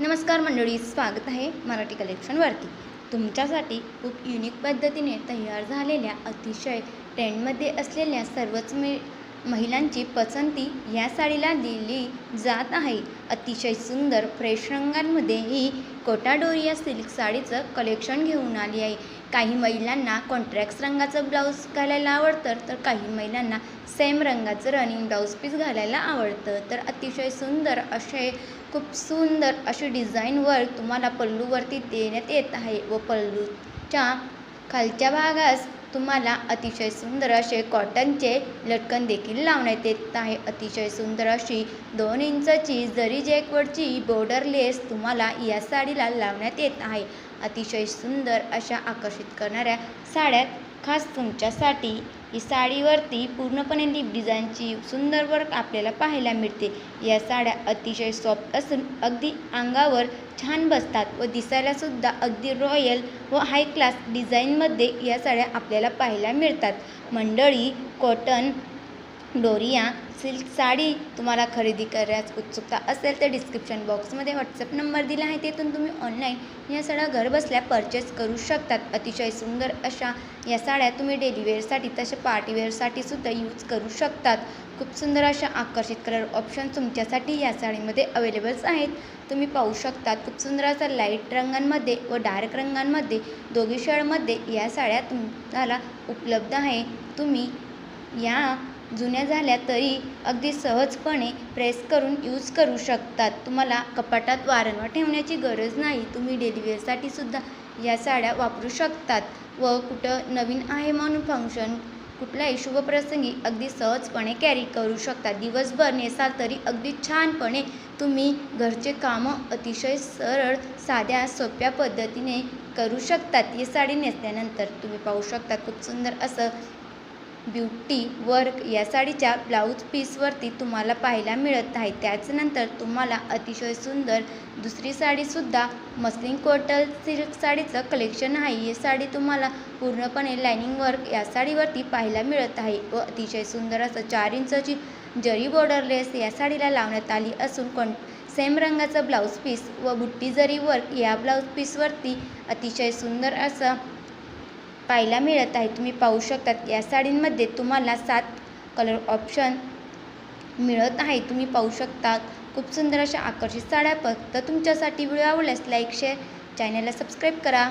नमस्कार मंडळी स्वागत आहे मराठी कलेक्शनवरती तुमच्यासाठी खूप युनिक पद्धतीने तयार झालेल्या अतिशय ट्रेंडमध्ये असलेल्या सर्वच मी महिलांची पसंती या साडीला दिली जात आहे. अतिशय सुंदर फ्रेश रंगांमध्ये ही कोटाडोरिया सिल्क साडीचं कलेक्शन घेऊन आली आहे. काही महिलांना कॉन्ट्रॅक्ट रंगाचं ब्लाऊज घालायला आवडतं तर काही महिलांना सेम रंगाचं रनिंग ब्लाऊज पीस घालायला आवडतं. तर अतिशय सुंदर असे खूप सुंदर अशी डिझाईन वर्क तुम्हाला पल्लूवरती देण्यात येत आहे व पल्लूच्या खालच्या भागास तुम्हाला अतिशय सुंदर असे कॉटनचे लटकन देखील लावण्यात येत आहे. अतिशय सुंदर अशी दोन इंचची जरी जेकवडची बॉर्डर लेस तुम्हाला या साडीला लावण्यात येत आहे. अतिशय सुंदर अशा आकर्षित करणाऱ्या साड्यात खास तुमच्यासाठी ही साडीवरती पूर्णपणे लिप डिझाईनची सुंदर वर्क आपल्याला पाहायला मिळते. या साड्या अतिशय सॉफ्ट असून अगदी अंगावर छान बसतात व दिसायलासुद्धा अगदी रॉयल व हाय क्लास डिझाईनमध्ये या साड्या आपल्याला पाहायला मिळतात. मंडळी कॉटन डोरिया सिल्क साडी तुम्हाला खरेदी करण्यास उत्सुकता असेल तर डिस्क्रिप्शन बॉक्समध्ये व्हॉट्सअप नंबर दिला आहे. तेथून तुम्ही ऑनलाईन या साड्या घरबसल्या परचेस करू शकतात. अतिशय सुंदर अशा या साड्या तुम्ही डेलीवेअरसाठी तसे पार्टीवेअरसाठी सुद्धा यूज करू शकतात. खूप सुंदर अशा आकर्षित कलर ऑप्शन तुमच्यासाठी या साडीमध्ये अवेलेबल्स आहेत. तुम्ही पाहू शकता खूप सुंदर असा लाइट रंगांमध्ये व डार्क रंगांमध्ये दोघी शेडमध्ये या साड्या तुम्हाला उपलब्ध आहे. तुम्ही या जुन्या झाल्या तरी अगदी सहजपणे प्रेस करून यूज करू शकतात. तुम्हाला कपाटात वारंवार ठेवण्याची गरज नाही. तुम्ही डेलीवेअरसाठी सुद्धा या साड्या वापरू शकतात. व कुठं नवीन आहे म्हणून फंक्शन कुठल्याही शुभप्रसंगी अगदी सहजपणे कॅरी करू शकता. दिवसभर नेसाल तरी अगदी छानपणे तुम्ही घरचे कामं अतिशय सरळ साध्या सोप्या पद्धतीने करू शकतात. ही साडी नेसल्यानंतर तुम्ही पाहू शकता खूप सुंदर असं ब्युटी वर्क या साडीच्या ब्लाऊज पीसवरती तुम्हाला पाहायला मिळत आहे. त्याचनंतर तुम्हाला अतिशय सुंदर दुसरी साडीसुद्धा मस्लिन कॉटल सिल्क साडीचं कलेक्शन आहे. ही साडी तुम्हाला पूर्णपणे लायनिंग वर्क या साडीवरती पाहायला मिळत आहे व अतिशय सुंदर असं चार इंचची जरी बॉर्डर लेस या साडीला लावण्यात आली असून कोण सेम रंगाचं ब्लाऊज पीस व बुट्टी जरी वर्क या ब्लाऊज पीसवरती अतिशय सुंदर असं पाहायला मिळत आहे. तुम्ही पाहू शकतात या साडींमध्ये तुम्हाला सात कलर ऑप्शन मिळत आहे. तुम्ही पाहू शकता खूप सुंदर अशा आकर्षित साड्या. फक्त तुमच्यासाठी व्हिडिओ आवडल्यास लाईक शेअर चॅनलला सबस्क्राईब करा.